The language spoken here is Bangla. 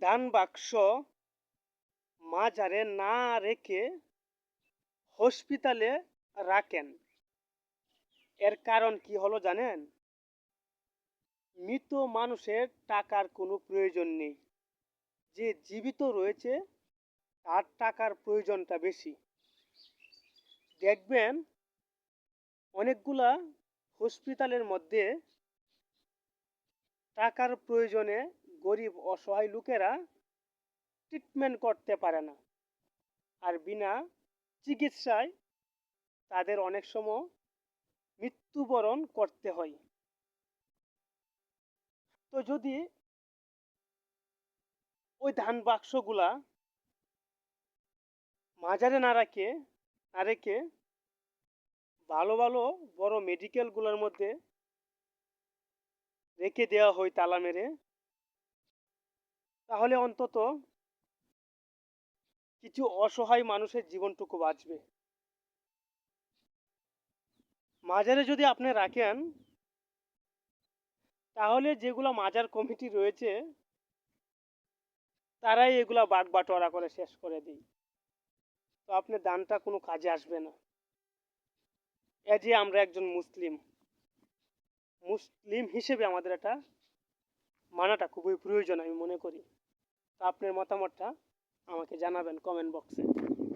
ধান বাক্স মাজারে না রেখে হসপিটালে রাখেন। এর কারণ কি হলো জানেন? মৃত মানুষের টাকার কোনো প্রয়োজন নেই। যে জীবিত রয়েছে, তার টাকার প্রয়োজনটা বেশি। দেখবেন, অনেকগুলা হসপিটালের মধ্যে টাকার প্রয়োজনে গরিব, অসহায় লোকেরা ট্রিটমেন্ট করতে পারে না। আর বিনা চিকিৎসায় তাদের অনেক সময় মৃত্যুবরণ করতে হয়। তো যদি ওই ধান বাক্সগুলা মাজারে না রাখে, না রেখে ভালো ভালো বড় মেডিকেলগুলোর মধ্যে রেখে দেওয়া হয় তালা মেরে তাহলে অন্তত কিছু অসহায় মানুষের জীবনটুকু বাঁচবে। মাজারে যদি আপনি রাখেন, তাহলে যেগুলো মাজার কমিটি রয়েছে, তারাই এগুলা বাট বাটোয়ারা করে শেষ করে দিই তো আপনার দানটা কোনো কাজে আসবে না। এ যে আমরা একজন মুসলিম। মুসলিম হিসেবে আমাদের এটা মানাটা খুবই প্রয়োজন আমি মনে করি। তো আপনার মতামতটা আমাকে জানাবেন কমেন্ট বক্সে